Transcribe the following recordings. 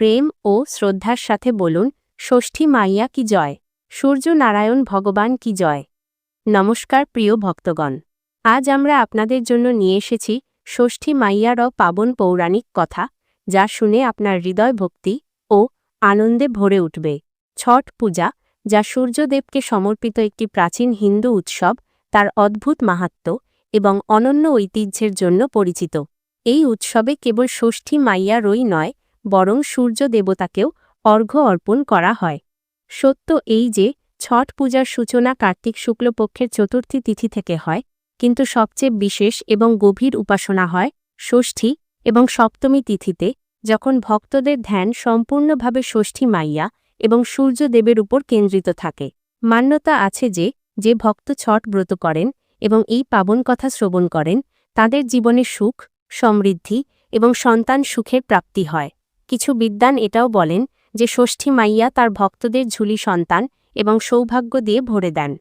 প্রেম ও শ্রদ্ধার সাথে বলুন, ষষ্ঠী মাইয়া কি জয়? সূর্য নারায়ণ ভগবান কি জয়? নমস্কার প্রিয় ভক্তগণ। আজ আমরা আপনাদের জন্য নিয়ে এসেছি ষষ্ঠী মাইয়ার পাবন পৌরাণিক কথা, যা শুনে আপনার হৃদয় ভক্তি ও আনন্দে ভরে উঠবে। ছট পূজা, যা সূর্যদেবকে সমর্পিত একটি প্রাচীন হিন্দু উৎসব, তার অদ্ভুত মাহাত্ম্য এবং অনন্য ঐতিহ্যের জন্য পরিচিত। এই উৎসবে কেবল ষষ্ঠী মাইয়ারই নয় বরং সূর্য দেবতাকেও অর্ঘ্য অর্পণ করা হয়। সত্য এই যে, ছট পূজার সূচনা কার্তিক শুক্লপক্ষের চতুর্থী তিথি থেকে হয়, কিন্তু সবচেয়ে বিশেষ এবং গভীর উপাসনা হয় ষষ্ঠী এবং সপ্তমী তিথিতে, যখন ভক্তদের ধ্যান সম্পূর্ণভাবে ষষ্ঠী মাইয়া এবং সূর্যদেবের উপর কেন্দ্রিত থাকে। মান্যতা আছে যে যে ভক্ত ছট ব্রত করেন এবং এই পাবন কথা শ্রবণ করেন, তাদের জীবনে সুখ, সমৃদ্ধি এবং সন্তান সুখের প্রাপ্তি হয়। কিছু বিদ্বান এটাও বলেন যে ষষ্ঠী মাইয়া তার ভক্তদের ঝুলি সন্তান এবং সৌভাগ্য দিয়ে ভরে দেন।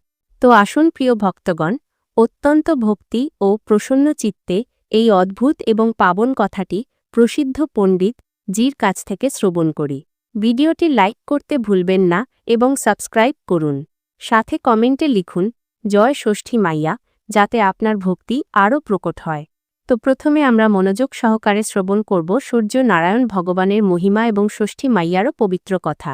তো আসুন প্রিয় ভক্তগণ, অত্যন্ত ভক্তি ও প্রসন্ন চিত্তে এই অদ্ভুত এবং পাবন কথাটি প্রসিদ্ধ পণ্ডিত জির কাছ থেকে শ্রবণ করি। ভিডিওটি লাইক করতে ভুলবেন না এবং সাবস্ক্রাইব করুন। সাথে কমেন্টে লিখুন, জয় ষষ্ঠী মাইয়া, যাতে আপনার ভক্তি আরও প্রকট হয়। তো প্রথমে আমরা মনোযোগ সহকারে শ্রবণ করব সূর্য নারায়ণ ভগবানের মহিমা এবং ষষ্ঠী মাইয়ারও পবিত্র কথা।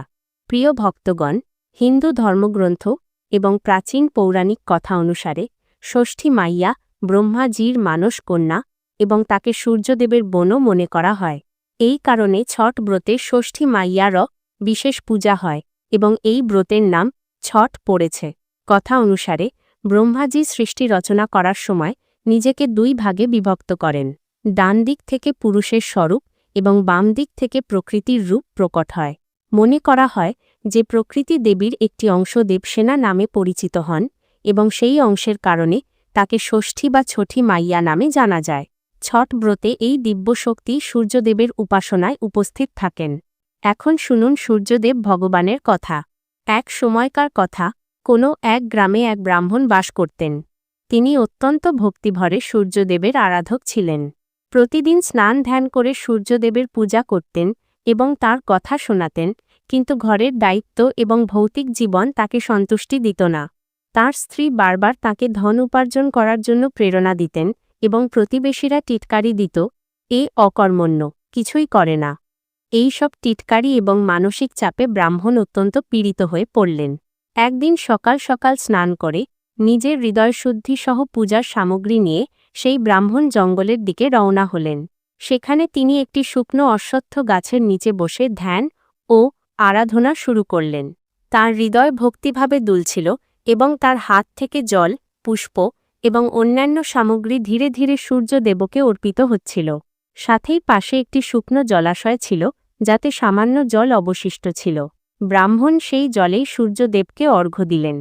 প্রিয় ভক্তগণ, হিন্দু ধর্মগ্রন্থ এবং প্রাচীন পৌরাণিক কথা অনুসারে ষষ্ঠী মাইয়া ব্রহ্মাজির মানস কন্যা এবং তাকে সূর্যদেবের বনও মনে করা হয়। এই কারণে ছট ব্রতে ষষ্ঠী মাইয়ারও বিশেষ পূজা হয় এবং এই ব্রতের নাম ছট পড়েছে। কথা অনুসারে ব্রহ্মাজি সৃষ্টি রচনা করার সময় নিজেকে দুই ভাগে বিভক্ত করেন। ডান দিক থেকে পুরুষের স্বরূপ এবং বাম দিক থেকে প্রকৃতির রূপ প্রকট হয়। মনে করা হয় যে প্রকৃতি দেবীর একটি অংশ দেবসেনা নামে পরিচিত হন এবং সেই অংশের কারণে তাকে ষষ্ঠী বা ছঠি মাইয়া নামে জানা যায়। ছট ব্রতে এই দিব্যশক্তি সূর্যদেবের উপাসনায় উপস্থিত থাকেন। এখন শুনুন সূর্যদেব ভগবানের কথা। এক সময়কার কথা, কোনো এক গ্রামে এক ব্রাহ্মণ বাস করতেন। তিনি অত্যন্ত ভক্তিভরে সূর্যদেবের আরাধক ছিলেন। প্রতিদিন স্নান ধ্যান করে সূর্যদেবের পূজা করতেন এবং তার কথা শোনাতেন, কিন্তু ঘরের দায়িত্ব এবং ভৌতিক জীবন তাকে সন্তুষ্টি দিত না। তার স্ত্রী বারবার তাকে ধন উপার্জন করার জন্য প্রেরণা দিতেন এবং প্রতিবেশীরা টিটকারি দিত, এ অকর্মণ্য, কিছুই করে না এই সব টিটকারি এবং মানসিক চাপে ব্রাহ্মণ অত্যন্ত পীড়িত হয়ে পড়লেন। একদিন সকাল সকাল স্নান করে নিজের হৃদয়শুদ্ধি সহ পূজার সামগ্রী নিয়ে সেই ব্রাহ্মণ জঙ্গলের দিকে রওনা হলেন। সেখানে তিনি একটি শুকনো অশ্বত্থ গাছের নিচে বসে ধ্যান ও আরাধনা শুরু করলেন। তার হৃদয় ভক্তিভাবে দুলছিল এবং তার হাত থেকে জল, পুষ্প এবং অন্যান্য সামগ্রী ধীরে ধীরে সূর্যদেবকে অর্পিত হচ্ছিল। সাথেই পাশে একটি শুকনো জলাশয় ছিল, যাতে সামান্য জল অবশিষ্ট ছিল। ব্রাহ্মণ সেই জলেই সূর্যদেবকে অর্ঘ্য দিলেন।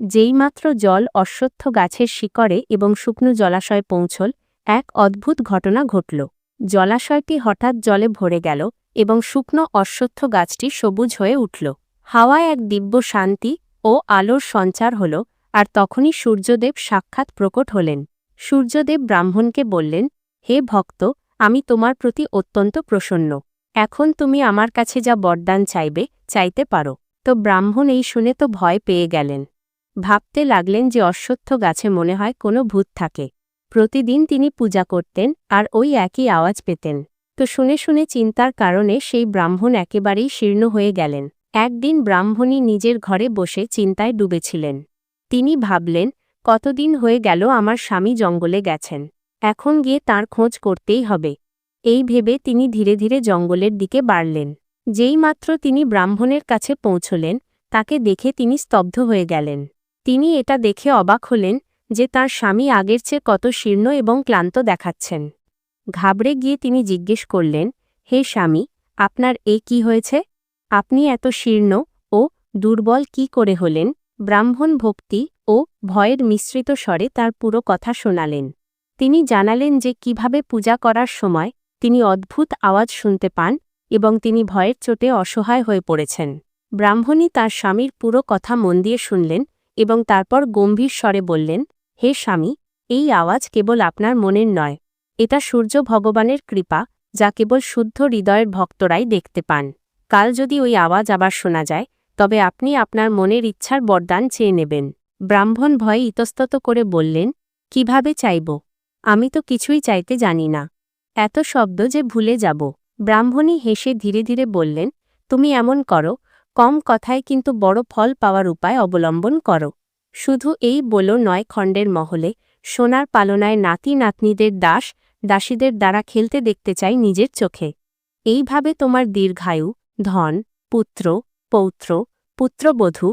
যেইমাত্র জল অশ্বত্থ গাছের শিকড়ে এবং শুকনো জলাশয়ে পৌঁছল, এক অদ্ভুত ঘটনা ঘটল। জলাশয়টি হঠাৎ জলে ভরে গেল এবং শুকনো অশ্বত্থ গাছটি সবুজ হয়ে উঠল। হাওয়ায় এক দিব্য শান্তি ও আলোর সঞ্চার হল, আর তখনই সূর্যদেব সাক্ষাৎ প্রকট হলেন। সূর্যদেব ব্রাহ্মণকে বললেন, হে ভক্ত, আমি তোমার প্রতি অত্যন্ত প্রসন্ন। এখন তুমি আমার কাছে যা বরদান চাইবে, চাইতে পারো। তো ব্রাহ্মণ এই শুনে তো ভয় পেয়ে গেলেন। ভাবতে লাগলেন যে অশ্বত্থ গাছে মনে হয় কোনো ভূত থাকে। প্রতিদিন তিনি পূজা করতেন, আর ওই একই আওয়াজ পেতেন। তো শুনে শুনে চিন্তার কারণে সেই ব্রাহ্মণ একেবারেই শীর্ণ হয়ে গেলেন। একদিন ব্রাহ্মণী নিজের ঘরে বসে চিন্তায় ডুবেছিলেন। তিনি ভাবলেন, কতদিন হয়ে গেল আমার স্বামী জঙ্গলে গেছেন। এখন গিয়ে তার খোঁজ করতেই হবে। এই ভেবে তিনি ধীরে ধীরে জঙ্গলের দিকে বাড়লেন। যেইমাত্র তিনি ব্রাহ্মণের কাছে পৌঁছলেন, তাকে দেখে তিনি স্তব্ধ হয়ে গেলেন। তিনি এটা দেখে অবাক হলেন যে তার স্বামী আগের চেয়ে কত শীর্ণ এবং ক্লান্ত দেখাচ্ছেন। ঘাবড়ে গিয়ে তিনি জিজ্ঞেস করলেন, হে স্বামী, আপনার এ কি হয়েছে? আপনি এত শীর্ণ ও দুর্বল কি করে হলেন ব্রাহ্মণ ভক্তি ও ভয়ের মিশ্রিত স্বরে তার পুরো কথা শোনালেন। তিনি জানালেন যে কীভাবে পূজা করার সময় তিনি অদ্ভুত আওয়াজ শুনতে পান এবং তিনি ভয়ের চোটে অসহায় হয়ে পড়েছেন। ব্রাহ্মণী তার স্বামীর পুরো কথা মন দিয়ে শুনলেন এবং তারপর গম্ভীর স্বরে বললেন, হে স্বামী, এই আওয়াজ কেবল আপনার মনের নয়। এটা সূর্য ভগবানের কৃপা, যা কেবল শুদ্ধ হৃদয়ের ভক্তরাই দেখতে পান। কাল যদি ওই আওয়াজ আবার শোনা যায়, তবে আপনি আপনার মনের ইচ্ছার বরদান চেয়ে নেবেন। ব্রাহ্মণ ভয়ে ইতস্তত করে বললেন, কীভাবে চাইব? আমি তো কিছুই চাইতে জানি না। এত শব্দ যে ভুলে যাব। ব্রাহ্মণী হেসে ধীরে ধীরে বললেন, তুমি এমন করো কম কথায় কিন্তু বড় ফল পাওয়ার উপায় অবলম্বন করো। শুধু এই বলো নয় খণ্ডের মহলে, সোনার পালনায় নাতি নাতনিদের দাস, দাসীদের দ্বারা খেলতে দেখতে চাই নিজের চোখে। এইভাবে তোমার দীর্ঘায়ু, ধন, পুত্র, পৌত্র, পুত্রবধূ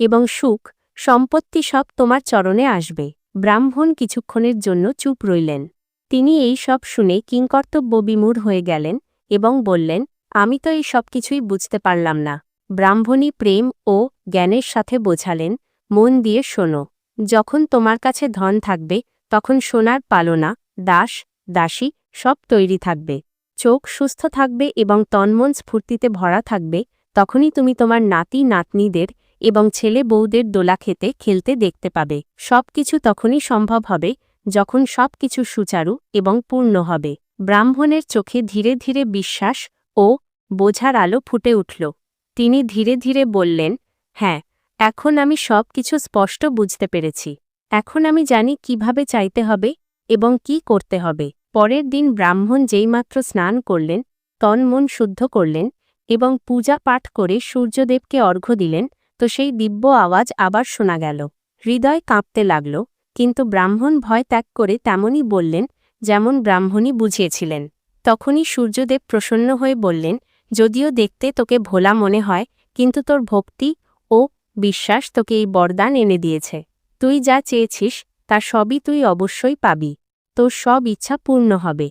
এবং সুখ, সম্পত্তি সব তোমার চরণে আসবে। ব্রাহ্মণ কিছুক্ষণের জন্য চুপ রইলেন। তিনি এই সব শুনে কিংকর্তব্য বিমূঢ় হয়ে গেলেন এবং বললেন, আমি তো এই সব কিছুই বুঝতে পারলাম না। ব্রাহ্মণী প্রেম ও জ্ঞানের সাথে বোঝালেন, মন দিয়ে শোনো, যখন তোমার কাছে ধন থাকবে, তখন সোনার পালনা, দাস, দাসী, সব তৈরি থাকবে, চোখ সুস্থ থাকবে এবং তন্মন স্ফূর্তিতে ভরা থাকবে, তখনই তুমি তোমার নাতি, নাতনিদের এবং ছেলে বউদের দোলা খেতে, খেলতে দেখতে পাবে, সব কিছু তখনই সম্ভব হবে, যখন সব কিছু সুচারু এবং পূর্ণ হবে। ব্রাহ্মণের চোখে ধীরে ধীরে বিশ্বাস ও বোঝার আলো ফুটে উঠল। তিনি ধীরে ধীরে বললেন হ্যাঁ এখন আমি সব কিছু স্পষ্ট বুঝতে পেরেছি। এখন আমি জানি কীভাবে চাইতে হবে এবং কি করতে হবে। পরের দিন ব্রাহ্মণ যেইমাত্র স্নান করলেন তন মন শুদ্ধ করলেন এবং পূজা পাঠ করে সূর্যদেবকে অর্ঘ্য দিলেন, তো সেই দিব্য আওয়াজ আবার শোনা গেল। হৃদয় কাঁপতে লাগল, কিন্তু ব্রাহ্মণ ভয় ত্যাগ করে তেমনই বললেন, যেমন ব্রাহ্মণী বুঝিয়েছিলেন। তখনই সূর্যদেব প্রসন্ন হয়ে বললেন যদিও দেখতে তোকে ভোলা মনে হয়, কিন্তু তোর ভক্তি ও বিশ্বাস তোকে এই বরদান এনে দিয়েছে। তুই যা চেয়েছিস, তা সবই তুই অবশ্যই পাবি। তোর সব ইচ্ছা পূর্ণ হবে।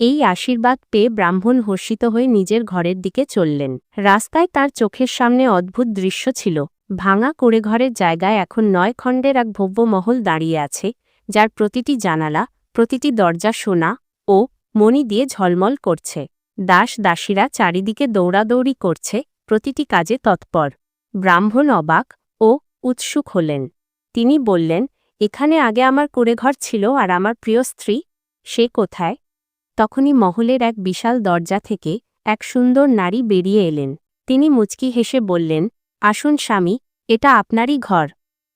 এই আশীর্বাদ পেয়ে ব্রাহ্মণ হর্ষিত হয়ে নিজের ঘরের দিকে চললেন। রাস্তায় তার চোখের সামনে অদ্ভুত দৃশ্য ছিল। ভাঙা করে ঘরের জায়গায় এখন নয় খণ্ডের এক ভব্য মহল দাঁড়িয়ে আছে, যার প্রতিটি জানালা, প্রতিটি দরজা সোনা ও মণি দিয়ে ঝলমল করছে। দাস দাসীরা চারিদিকে দৌড়াদৌড়ি করছে, প্রতিটি কাজে তৎপর। ব্রাহ্মণ অবাক ও উৎসুক হলেন। তিনি বললেন, এখানে আগে আমার কুড়েঘর ছিল আর আমার প্রিয় স্ত্রী, সে কোথায়? তখনই মহলের এক বিশাল দরজা থেকে এক সুন্দর নারী বেরিয়ে এলেন। তিনি মুচকি হেসে বললেন, আসুন স্বামী, এটা আপনারই ঘর।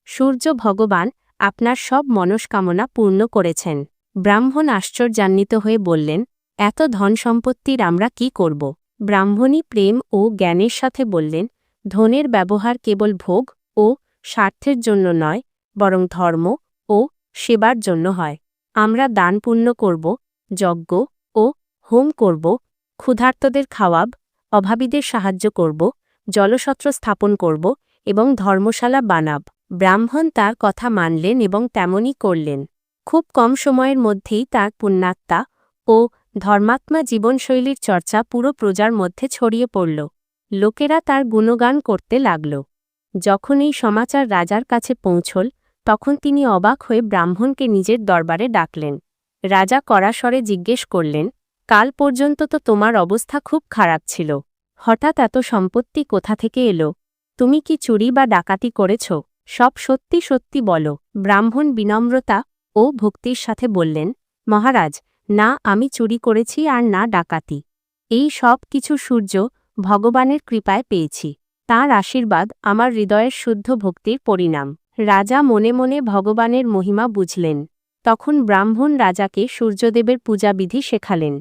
সূর্য ভগবান আপনার সব মনস্কামনা পূর্ণ করেছেন। ব্রাহ্মণ আশ্চর্যান্বিত হয়ে বললেন এত ধন সম্পত্তির আমরা কি করব? ব্রাহ্মণী প্রেম ও জ্ঞানের সাথে বললেন, ধনের ব্যবহার কেবল ভোগ ও স্বার্থের জন্য নয়, বরং ধর্ম ও সেবার জন্য হয়। আমরা দান পুণ্য করব, যজ্ঞ ও হোম করব, ক্ষুধার্তদের খাওয়াব, অভাবীদের সাহায্য করব, জলসত্র স্থাপন করব এবং ধর্মশালা বানাব। ব্রাহ্মণ তার কথা মানলেন এবং তেমনই করলেন। খুব কম সময়ের মধ্যেই তার পুণ্যাত্মা ও ধর্মাত্মা জীবনশৈলীর চর্চা পুরো প্রজার মধ্যে ছড়িয়ে পড়ল। লোকেরা তার গুণগান করতে লাগল। যখন এই সমাচার রাজার কাছে পৌঁছল, তখন তিনি অবাক হয়ে ব্রাহ্মণকে নিজের দরবারে ডাকলেন। রাজা কড়াস্বরে জিজ্ঞেস করলেন, কাল পর্যন্ত তো তোমার অবস্থা খুব খারাপ ছিল। হঠাৎ এত সম্পত্তি কোথা থেকে এলো? তুমি কি চুরি বা ডাকাতি করেছ? সব সত্যি সত্যি বলো। ব্রাহ্মণ বিনম্রতা ও ভক্তির সাথে বললেন, মহারাজ না আমি চুরি করেছি আর না ডাকাতি। এই সব কিছু সূর্য ভগবানের কৃপায় পেয়েছি। তার আশীর্বাদ আমার হৃদয়ের শুদ্ধ ভক্তির পরিণাম। রাজা মনে মনে ভগবানের মহিমা বুঝলেন। তখন ব্রাহ্মণ রাজাকে সূর্যদেবের পূজাবিধি শেখালেন।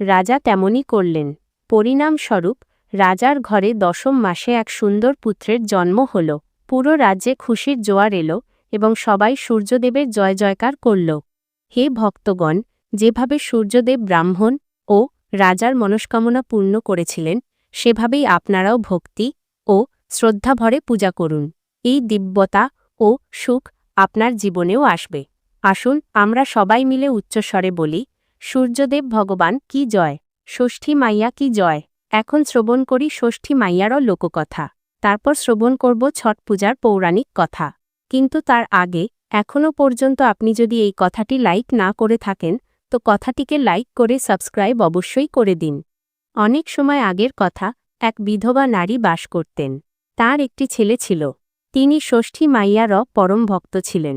রাজা তেমনই করলেন। পরিণামস্বরূপ রাজার ঘরে দশম মাসে এক সুন্দর পুত্রের জন্ম হল। পুরো রাজ্যে খুশির জোয়ার এলো এবং সবাই সূর্যদেবের জয় জয়কার করল। হে ভক্তগণ যেভাবে সূর্যদেব ব্রাহ্মণ ও রাজার মনস্কামনা পূর্ণ করেছিলেন, সেভাবেই আপনারাও ভক্তি ও শ্রদ্ধাভরে পূজা করুন। এই দিব্যতা ও সুখ আপনার জীবনেও আসবে। আসুন আমরা সবাই মিলে উচ্চস্বরে বলি, সূর্যদেব ভগবান কি জয়? ষষ্ঠী মাইয়া কি জয়? এখন শ্রবণ করি ষষ্ঠী মাইয়ারও লোককথা। তারপর শ্রবণ করব ছট পূজার পৌরাণিক কথা। কিন্তু তার আগে এখনও পর্যন্ত আপনি যদি এই কথাটি লাইক না করে থাকেন তো কথাটিকে লাইক করে সাবস্ক্রাইব অবশ্যই করে দিন। অনেক সময় আগের কথা, এক বিধবা নারী বাস করতেন। তার একটি ছেলে ছিল। তিনি ষষ্ঠী মাইয়ার পরম ভক্ত ছিলেন।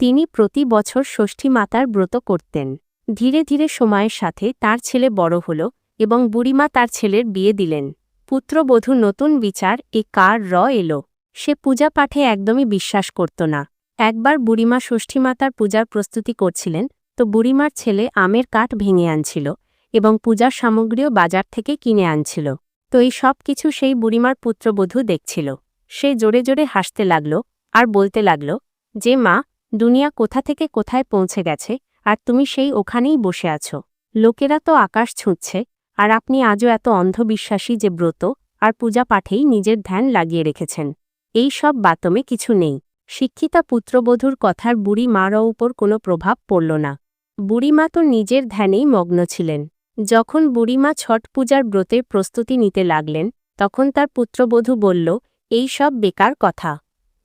তিনি প্রতি বছর ষষ্ঠী মাতার ব্রত করতেন। ধীরে ধীরে সময়ের সাথে তার ছেলে বড় হল এবং বুড়িমা তার ছেলের বিয়ে দিলেন। পুত্রবধূ নতুন বিচার এ কার র এলো। সে পূজা পাঠে একদমই বিশ্বাস করত না। একবার বুড়িমা ষষ্ঠীমাতার পূজার প্রস্তুতি করছিলেন তো বুড়িমার ছেলে আমের কাঠ ভেঙে আনছিল এবং পূজার সামগ্রীও বাজার থেকে কিনে আনছিল। তো এই সব কিছু সেই বুড়িমার পুত্রবধূ দেখছিল। সে জোরে জোরে হাসতে লাগল আর বলতে লাগল, যে মা, দুনিয়া কোথা থেকে কোথায় পৌঁছে গেছে আর তুমি সেই ওখানেই বসে আছো। লোকেরা তো আকাশ ছুঁচ্ছে আর আপনি আজও এত অন্ধবিশ্বাসী যে ব্রত আর পূজা পাঠেই নিজের ধ্যান লাগিয়ে রেখেছেন। এই সব বাতমে কিছু নেই। শিক্ষিতা পুত্রবধূর কথার বুড়ি মারও উপর কোনো প্রভাব পড়ল না। বুড়িমা তো নিজের ধ্যানেই মগ্ন ছিলেন। যখন বুড়িমা ছট পূজার ব্রতের প্রস্তুতি নিতে লাগলেন, তখন তার পুত্রবধূ বলল, এই সব বেকার কথা।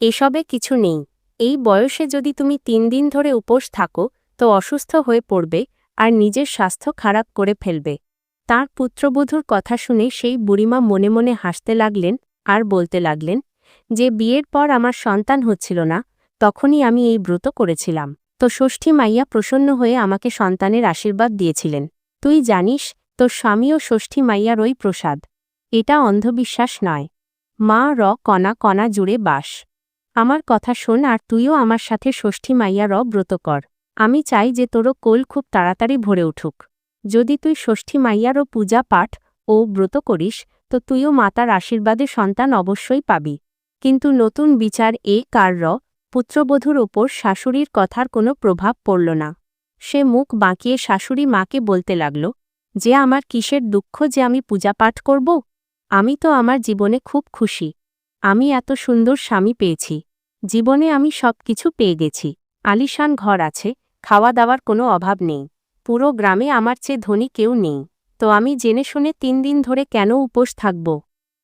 এসবে কিছু নেই। এই বয়সে যদি তুমি তিন দিন ধরে উপোস থাকো, তো অসুস্থ হয়ে পড়বে আর নিজের স্বাস্থ্য খারাপ করে ফেলবে তার পুত্রবধূর কথা শুনে সেই বুড়িমা মনে মনে হাসতে লাগলেন আর বলতে লাগলেন, যে বিয়ের পর আমার সন্তান হচ্ছিল না, তখনই আমি এই ব্রত করেছিলাম। তো ষষ্ঠী মাইয়া প্রসন্ন হয়ে আমাকে সন্তানের আশীর্বাদ দিয়েছিলেন। তুই জানিস, তোর স্বামী ও ষষ্ঠী মাইয়ার ওই প্রসাদ। এটা অন্ধবিশ্বাস নয়। মা র কণা কণা জুড়ে বাস। আমার কথা শোন আর তুইও আমার সাথে ষষ্ঠী মাইয়া র ব্রত কর। আমি চাই যে তোরও কোল খুব তাড়াতাড়ি ভরে উঠুক। যদি তুই ষষ্ঠী মাইয়ারও পূজা পাঠ ও ব্রত করিস, তো তুইও মাতার আশীর্বাদে সন্তান অবশ্যই পাবি। কিন্তু নতুন বিচার এ কার র? পুত্রবধূর ওপর শাশুড়ির কথার কোনো প্রভাব পড়ল না। সে মুখ বাঁকিয়ে শাশুড়ি মাকে বলতে লাগল, যে আমার কিসের দুঃখ যে আমি পূজা পাঠ করব? আমি তো আমার জীবনে খুব খুশি। আমি এত সুন্দর স্বামী পেয়েছি। জীবনে আমি সব কিছু পেয়ে গেছি। আলিশান ঘর আছে খাওয়া দাওয়ার কোনো অভাব নেই। পুরো গ্রামে আমার চেয়ে ধনী কেউ নেই। তো আমি জেনে শুনে তিন দিন ধরে কেন উপোস থাকব?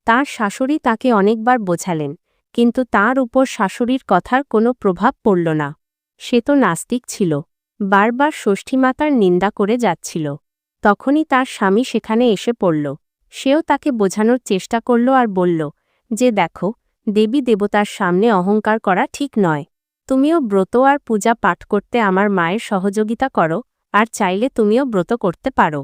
তার শাশুড়ি তাকে অনেকবার বোঝালেন কিন্তু তার উপর শাশুড়ির কথার কোনো প্রভাব পড়ল না। সে তো নাস্তিক ছিল। বারবার ষষ্ঠীমাতার নিন্দা করে যাচ্ছিল। তখনই তার স্বামী সেখানে এসে পড়ল। সেও তাকে বোঝানোর চেষ্টা করল আর বলল, যে দেখো, দেবী দেবতার সামনে অহংকার করা ঠিক নয়। তুমিও ব্রত আর পূজা পাঠ করতে আমার মায়ের সহযোগিতা করো, আর চাইলে তুমিও ব্রত করতে পারো।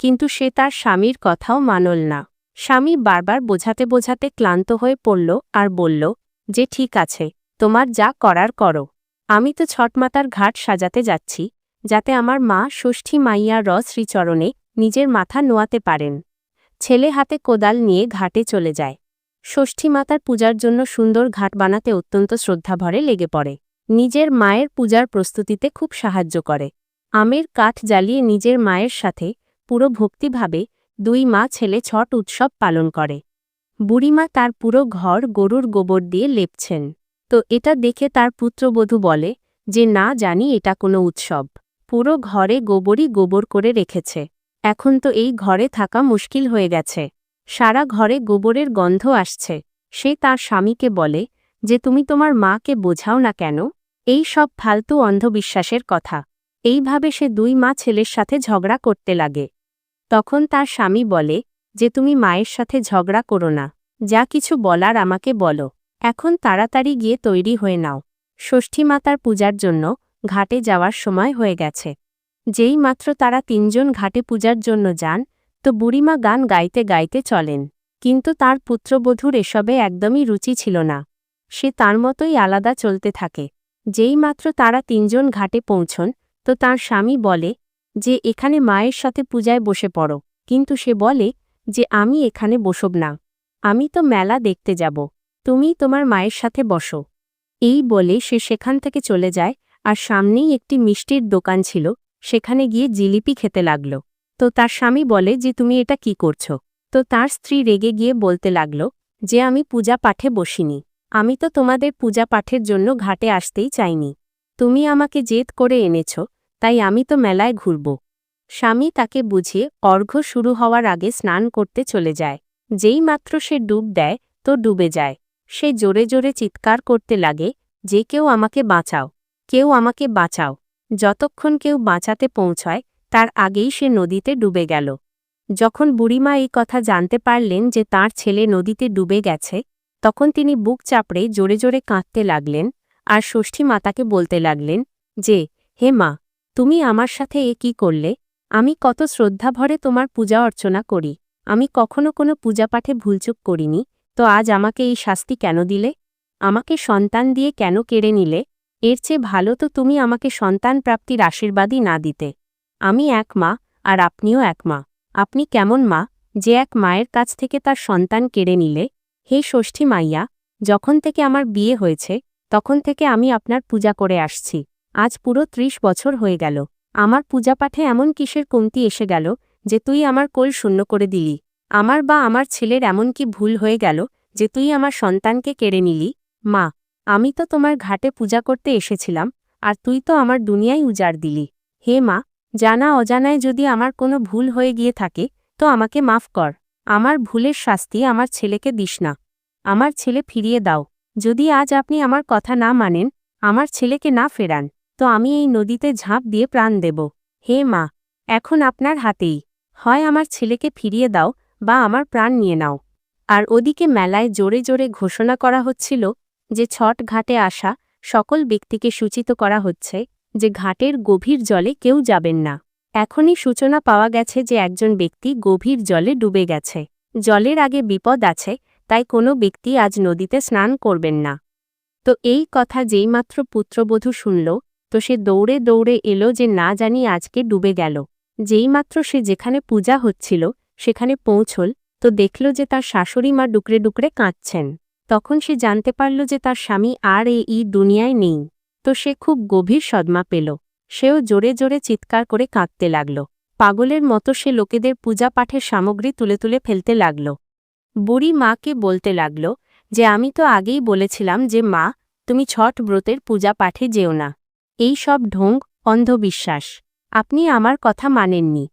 কিন্তু সে তার স্বামীর কথাও মানল না। স্বামী বারবার বোঝাতে বোঝাতে ক্লান্ত হয়ে পড়ল আর বলল, যে ঠিক আছে, তোমার যা করার করো। আমি তো ছটমাতার ঘাট সাজাতে যাচ্ছি, যাতে আমার মা ষষ্ঠী মাইয়া র শ্রীচরণে নিজের মাথা নোয়াতে পারেন। ছেলে হাতে কোদাল নিয়ে ঘাটে চলে যায়। ষষ্ঠী মাতার পূজার জন্য সুন্দর ঘাট বানাতে অত্যন্ত শ্রদ্ধাভরে লেগে পড়ে। নিজের মায়ের পূজার প্রস্তুতিতে খুব সাহায্য করে। আমের কাঠ জ্বালিয়ে নিজের মায়ের সাথে পুরো ভক্তিভাবে দুই মা ছেলে ছট উৎসব পালন করে। বুড়িমা তার পুরো ঘর গরুর গোবর দিয়ে লেপছেন। তো এটা দেখে তার পুত্রবধূ বলে যে, না, জানি এটা কোনো উৎসব। পুরো ঘরে গোবরই গোবর করে রেখেছে। এখন তো এই ঘরে থাকা মুশকিল হয়ে গেছে। সারা ঘরে গোবরের গন্ধ আসছে। সে তার স্বামীকে বলে যে, তুমি তোমার মাকে বোঝাও না কেন? এই সব ফালতু অন্ধবিশ্বাসের কথা। এইভাবে সে দুই মা ছেলের সাথে ঝগড়া করতে লাগে। তখন তার স্বামী বলে, যে তুমি মায়ের সাথে ঝগড়া করো না। যা কিছু বলার আমাকে বলো। এখন তাড়াতাড়ি গিয়ে তৈরি হয়ে নাও। ষষ্ঠী মাতার পূজার জন্য ঘাটে যাওয়ার সময় হয়ে গেছে। যেই মাত্র তারা তিনজন ঘাটে পূজার জন্য যান, তো বুড়িমা গান গাইতে গাইতে চলেন। কিন্তু তার পুত্রবধূর এসবে একদমই রুচি ছিল না। সে তার মতোই আলাদা চলতে থাকে। যেই মাত্র তারা তিনজন ঘাটে পৌঁছন, তো তার স্বামী বলে যে এখানে মায়ের সাথে পূজায় বসে পড়ো। কিন্তু সে বলে যে আমি এখানে বসব না। আমি তো মেলা দেখতে যাব। তুমি তোমার মায়ের সাথে বসো। এই বলে সে সেখান থেকে চলে যায় আর সামনেই একটি মিষ্টির দোকান ছিল। সেখানে গিয়ে জিলিপি খেতে লাগল। তো তার স্বামী বলে যে তুমি এটা কি করছ? তো তার স্ত্রী রেগে গিয়ে বলতে লাগল যে আমি পূজা পাঠে বসিনি। আমি তো তোমাদের পূজা পাঠের জন্য ঘাটে আসতেই চাইনি। তুমি আমাকে জেদ করে এনেছ। তাই আমি তো মেলায় ঘুরব। স্বামী তাকে বুঝিয়ে অর্ঘ্য শুরু হওয়ার আগে স্নান করতে চলে যায়। যেই মাত্র সে ডুব দেয়, তো ডুবে যায়। সে জোরে জোরে চিৎকার করতে লাগে, যে কেউ আমাকে বাঁচাও, কেউ আমাকে বাঁচাও। যতক্ষণ কেউ বাঁচাতে পৌঁছায়, তার আগেই সে নদীতে ডুবে গেল। যখন বুড়িমা এই কথা জানতে পারলেন যে তার ছেলে নদীতে ডুবে গেছে, তখন তিনি বুক চাপড়ে জোরে জোরে কাঁদতে লাগলেন আর ষষ্ঠী মাতাকে বলতে লাগলেন, যে, হে মা তুমি আমার সাথে এ কি করলে? আমি কত শ্রদ্ধাভরে তোমার পূজা অর্চনা করি। আমি কখনো কোনো পূজাপাঠে ভুলচুক করিনি, তো আজ আমাকে এই শাস্তি কেন দিলে? আমাকে সন্তান দিয়ে কেন কেড়ে নিলে? এর চেয়ে ভালো তো তুমি আমাকে সন্তান প্রাপ্তির আশীর্বাদই না দিতে। আমি এক মা, আর আপনিও এক মা। আপনি কেমন মা, যে এক মায়ের কাছ থেকে তার সন্তান কেড়ে নিলে? হে ষষ্ঠী মাইয়া, যখন থেকে আমার বিয়ে হয়েছে, তখন থেকে আমি আপনার পূজা করে আসছি। আজ পুরো ত্রিশ বছর হয়ে গেল। আমার পূজাপাঠে এমন কিসের কমতি এসে গেল যে তুই আমার কোল শূন্য করে দিলি। আমার বা আমার ছেলের এমন কি ভুল হয়ে গেল যে তুই আমার সন্তানকে কেড়ে নিলি? মা, আমি তো তোমার ঘাটে পূজা করতে এসেছিলাম, আর তুই তো আমার দুনিয়ায় উজাড় দিলি। হে মা, জানা অজানায় যদি আমার কোনো ভুল হয়ে গিয়ে থাকে, তো আমাকে মাফ কর। আমার ভুলের শাস্তি আমার ছেলেকে দিস না। আমার ছেলে ফিরিয়ে দাও। যদি আজ আপনি আমার কথা না মানেন, আমার ছেলেকে না ফেরান। তো আমি এই নদীতে ঝাঁপ দিয়ে প্রাণ দেব। হে মা, এখন আপনার হাতেই। হয় আমার ছেলেকে ফিরিয়ে দাও বা আমার প্রাণ নিয়ে নাও। আর ওদিকে মেলায় জোরে জোরে ঘোষণা করা হচ্ছিল যে ছট ঘাটে আসা সকল ব্যক্তিকে সূচিত করা হচ্ছে যে ঘাটের গভীর জলে কেউ যাবেন না। এখনই সূচনা পাওয়া গেছে যে একজন ব্যক্তি গভীর জলে ডুবে গেছে। জলের আগে বিপদ আছে, তাই কোনো ব্যক্তি আজ নদীতে স্নান করবেন না। তো এই কথা যেইমাত্র পুত্রবধূ শুনল তো সে দৌড়ে দৌড়ে এলো যে না জানি আজকে ডুবে গেল। যেইমাত্র সে যেখানে পূজা হচ্ছিল, সেখানে পৌঁছল, তো দেখল যে তার শাশুড়ি মা ডুকরে ডুকরে কাঁদছেন। তখন সে জানতে পারল যে তার স্বামী আর এই দুনিয়ায় নেই। তো সে খুব গভীর সদমা পেল। সেও জোরে জোরে চিৎকার করে কাঁদতে লাগল। পাগলের মতো সে লোকেদের পূজা পাঠের সামগ্রী তুলে তুলে ফেলতে লাগল। বুড়ি মাকে বলতে লাগল যে, আমি তো আগেই বলেছিলাম যে, মা, তুমি ছট ব্রতের পূজা পাঠে যেও না। এই সব ঢোং, অন্ধবিশ্বাস। আপনি আমার কথা মানেননি।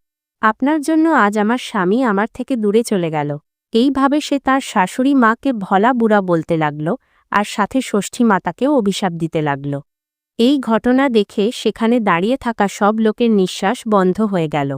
আপনার জন্য আজ আমার স্বামী আমার থেকে দূরে চলে গেল। এইভাবে সে তার শাশুড়ি মাকে ভলা বুড়া বলতে লাগল আর সাথে ষষ্ঠী মাতাকেও অভিশাপ দিতে লাগল। এই ঘটনা দেখে সেখানে দাঁড়িয়ে থাকা সব লোকের নিঃশ্বাস বন্ধ হয়ে গেল।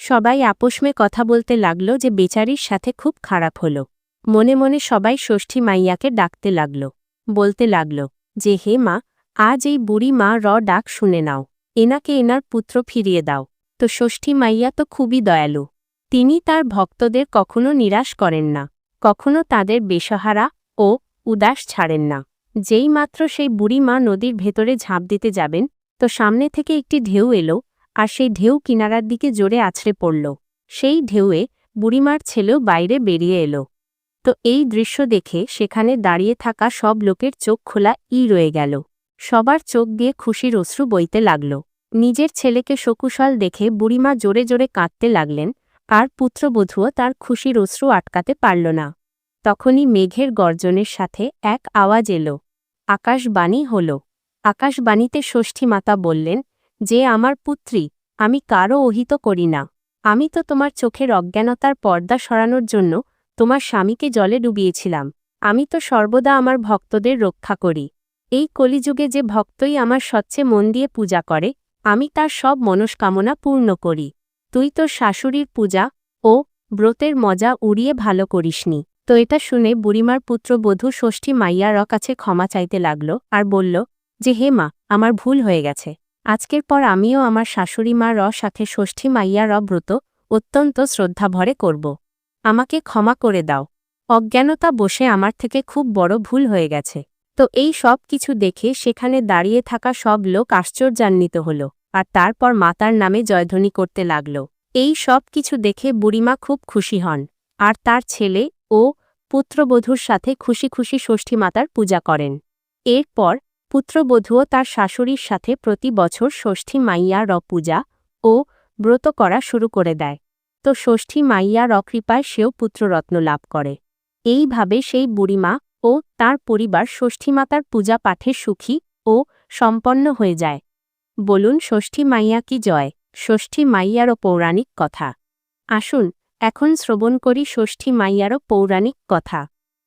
সবাই আপোষমে কথা বলতে লাগল যে বেচারির সাথে খুব খারাপ হল। মনে মনে সবাই ষষ্ঠী মাইয়াকে ডাকতে লাগল। বলতে লাগল যে, হে মা আজ এই বুড়ি মা র ডাক শুনে নাও, এনাকে এনার পুত্র ফিরিয়ে দাও। তো ষষ্ঠী মাইয়া তো খুবই দয়ালু। তিনি তার ভক্তদের কখনো নিরাশ করেন না, কখনো তাদের বেসহারা ও উদাস ছাড়েন না। যেই মাত্র সেই বুড়ি মা নদীর ভেতরে ঝাঁপ দিতে যাবেন, তো সামনে থেকে একটি ঢেউ এলো, আর সেই ঢেউ কিনারার দিকে জোরে আছড়ে পড়ল। সেই ঢেউয়ে বুড়িমার ছেলেও বাইরে বেরিয়ে এলো। তো এই দৃশ্য দেখে সেখানে দাঁড়িয়ে থাকা সব লোকের চোখ খোলা ই রয়ে গেল। সবার চোখ দিয়ে খুশির অশ্রু বইতে লাগল। নিজের ছেলেকে শকুশল দেখে বুড়িমা জোরে জোরে কাঁদতে লাগলেন, আর পুত্রবধূও তার খুশির অশ্রু আটকাতে পারল না। তখনই মেঘের গর্জনের সাথে এক আওয়াজ এলো। আকাশবাণী হল। আকাশবাণীতে ষষ্ঠী মাতা বললেন, যে আমার পুত্রী, আমি কারও অহিত করি না। আমি তো তোমার চোখের অজ্ঞানতার পর্দা সরানোর জন্য তোমার স্বামীকে জলে ডুবিয়েছিলাম। আমি তো সর্বদা আমার ভক্তদের রক্ষা করি। এই কলিযুগে যে ভক্তই আমার স্বচ্ছে মন দিয়ে পূজা করে, আমি তার সব মনস্কামনা পূর্ণ করি। তুই তোর শাশুড়ির পূজা ও ব্রতের মজা উড়িয়ে ভালো করিসনি। তো এটা শুনে বুড়িমার পুত্র বধূ ষষ্ঠী মাইয়ার কাছে ক্ষমা চাইতে লাগল আর বলল, যে হে মা, আমার ভুল হয়ে গেছে। আজকের পর আমিও আমার শাশুড়ি মা র সাথে ষষ্ঠী মাইয়া র ব্রত অত্যন্ত শ্রদ্ধাভরে করব। আমাকে ক্ষমা করে দাও। অজ্ঞানতা বসে আমার থেকে খুব বড় ভুল হয়ে গেছে। তো এই সব কিছু দেখে সেখানে দাঁড়িয়ে থাকা সব লোক আশ্চর্যান্বিত হল, আর তারপর মাতার নামে জয়ধ্বনি করতে লাগল। এই সব কিছু দেখে বুড়িমা খুব খুশি হন, আর তার ছেলে ও পুত্রবধূর সাথে খুশি খুশি ষষ্ঠী মাতার পূজা করেন। এরপর পুত্রবধূও তার শাশুড়ির সাথে প্রতি বছর ষষ্ঠী মাইয়া র পূজা ও ব্রত করা শুরু করে দেয়। তো ষষ্ঠী মাইয়া র কৃপায় সেও পুত্ররত্ন লাভ করে। এইভাবে সেই বুড়িমা ও তার পরিবার ষষ্ঠীমাতার পূজা পাঠে সুখী ও সম্পন্ন হয়ে যায়। বলুন ষষ্ঠী মাইয়া কি জয়? ষষ্ঠী মাইয়ারও পৌরাণিক কথা। আসুন, এখন শ্রবণ করি ষষ্ঠী মাইয়ারও পৌরাণিক কথা।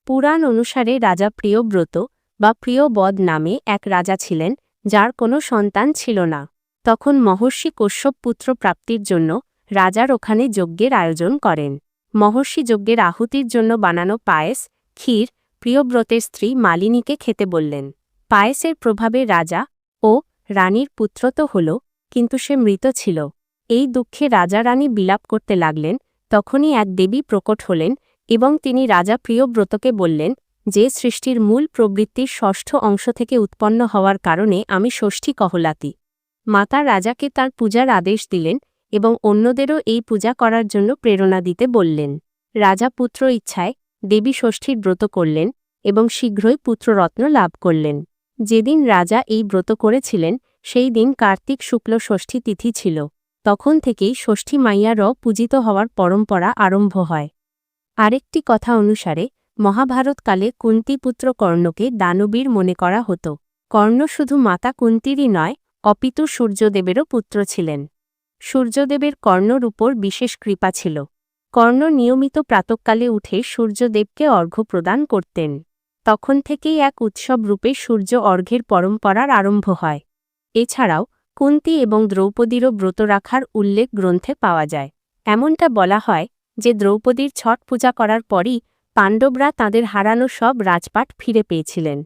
পুরাণ অনুসারে রাজা প্রিয়ব্রত বা প্রিয়বদ নামে এক রাজা ছিলেন, যার কোনো সন্তান ছিল না। তখন মহর্ষি কশ্যপ পুত্র প্রাপ্তির জন্য রাজার ওখানে যজ্ঞের আয়োজন করেন। মহর্ষি যজ্ঞের আহুতির জন্য বানানো পায়েস, ক্ষীর প্রিয়ব্রতের স্ত্রী মালিনীকে খেতে বললেন, পায়েসের প্রভাবে রাজা ও রানীর পুত্র তো হল, কিন্তু সে মৃত ছিল। এই দুঃখে রাজা রানী বিলাপ করতে লাগলেন, তখনই এক দেবী প্রকট হলেন এবং তিনি রাজা প্রিয়ব্রতকে বললেন, যে সৃষ্টির মূল প্রবৃত্তির ষষ্ঠ অংশ থেকে উৎপন্ন হওয়ার কারণে আমি ষষ্ঠী কহলাতি। মাতা রাজাকে তার পূজার আদেশ দিলেন এবং অন্যদেরও এই পূজা করার জন্য প্রেরণা দিতে বললেন। রাজা পুত্র ইচ্ছায় দেবী ষষ্ঠীর ব্রত করলেন এবং শীঘ্রই পুত্ররত্ন লাভ করলেন। যেদিন রাজা এই ব্রত করেছিলেন, সেই দিন কার্তিক শুক্ল ষষ্ঠী তিথি ছিল। তখন থেকেই ষষ্ঠী মাইয়া র পূজিত হওয়ার পরম্পরা আরম্ভ হয়। আরেকটি কথা অনুসারে, মহাভারতকালে কুন্তিপুত্র কর্ণকে দানবীর মনে করা হতো। কর্ণ শুধু মাতা কুন্তিরই নয়, অপিতু সূর্যদেবেরও পুত্র ছিলেন। সূর্যদেবের কর্ণর উপর বিশেষ কৃপা ছিল। কর্ণ নিয়মিত প্রাতকালে উঠে সূর্যদেবকে অর্ঘ্য প্রদান করতেন। তখন থেকেই এক উৎসব রূপে সূর্য অর্ঘ্যের পরম্পরার আরম্ভ হয়। এছাড়াও কুন্তি এবং দ্রৌপদীরও ব্রত রাখার উল্লেখ গ্রন্থে পাওয়া যায়। এমনটা বলা হয় যে দ্রৌপদীর ছট পূজা করার পরই পাণ্ডবরা তাদের হারানো সব রাজপাট ফিরে পেয়েছিলেন।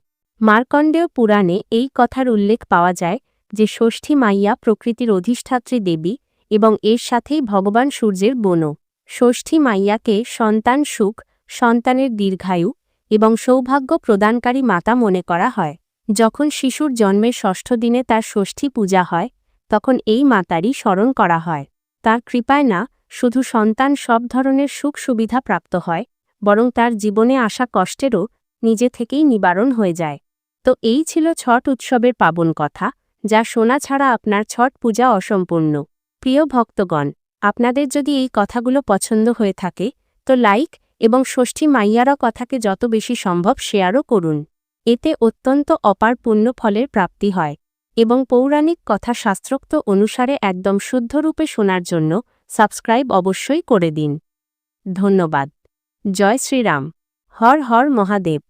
মার্কণ্ডেয় পুরাণে এই কথার উল্লেখ পাওয়া যায় যে ষষ্ঠী মাইয়া প্রকৃতির অধিষ্ঠাত্রী দেবী এবং এর সাথেই ভগবান সূর্যের বনও ষষ্ঠী মাইয়াকে সন্তান সুখ, সন্তানের দীর্ঘায়ু এবং সৌভাগ্য প্রদানকারী মাতা মনে করা হয়। যখন শিশুর জন্মের ষষ্ঠ দিনে তার ষষ্ঠী পূজা হয়, তখন এই মাতারই স্মরণ করা হয়। তার কৃপায় না, শুধু সন্তান সব ধরনের সুখ সুবিধা প্রাপ্ত হয়, বরং তার জীবনে আসা কষ্টেরও নিজে থেকেই নিবারণ হয়ে যায়। তো এই ছিল ছট উৎসবের পাবন কথা, যা শোনা ছাড়া আপনার ছট পূজা অসম্পূর্ণ। প্রিয় ভক্তগণ আপনাদের যদি এই কথাগুলো পছন্দ হয়ে থাকে, তো লাইক এবং ষষ্ঠী মাইয়ারা কথাকে যত বেশি সম্ভব শেয়ারও করুন। এতে অত্যন্ত অপার পুণ্য ফলের প্রাপ্তি হয় এবং পৌরাণিক কথা শাস্ত্রোক্ত অনুসারে একদম শুদ্ধরূপে শোনার জন্য সাবস্ক্রাইব অবশ্যই করে দিন। ধন্যবাদ। জয় শ্রীরাম। হর হর মহাদেব।